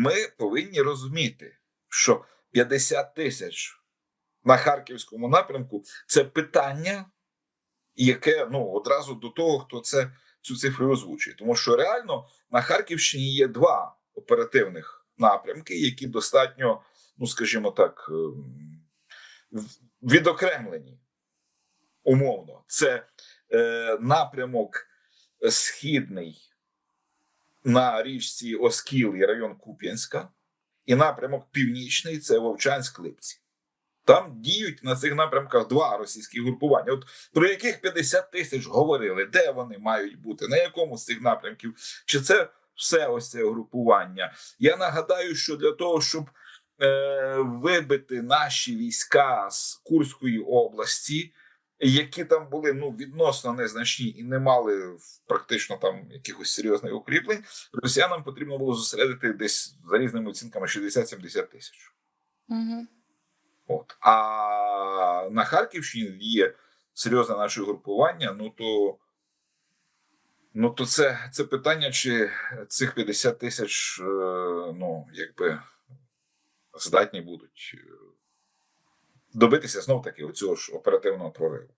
ми повинні розуміти, що 50 тисяч на харківському напрямку це питання, яке ну одразу до того, хто це цю цифру озвучує, тому що реально на Харківщині є два оперативних напрямки, які достатньо, ну скажімо так, ем, відокремлені умовно. Це е, напрямок східний на річці Оскіл і район Куп'янська, і напрямок північний це Вовчанськ-Липці. Там діють на цих напрямках два російські групування. От про яких 50 тисяч говорили, де вони мають бути, на якому з цих напрямків? Чи це все ось це групування? Я нагадаю, що для того, щоб е, вибити наші війська з Курської області, які там були ну відносно незначні і не мали практично там якихось серйозних укріплень, росіянам потрібно було зосередити десь за різними оцінками 60-70 тисяч. Угу. От. А на Харківщині є серйозне наше групування. Ну то, ну то це, це питання, чи цих 50 тисяч, е, ну, якби здатні будуть е, добитися знов таки оцього ж оперативного прориву.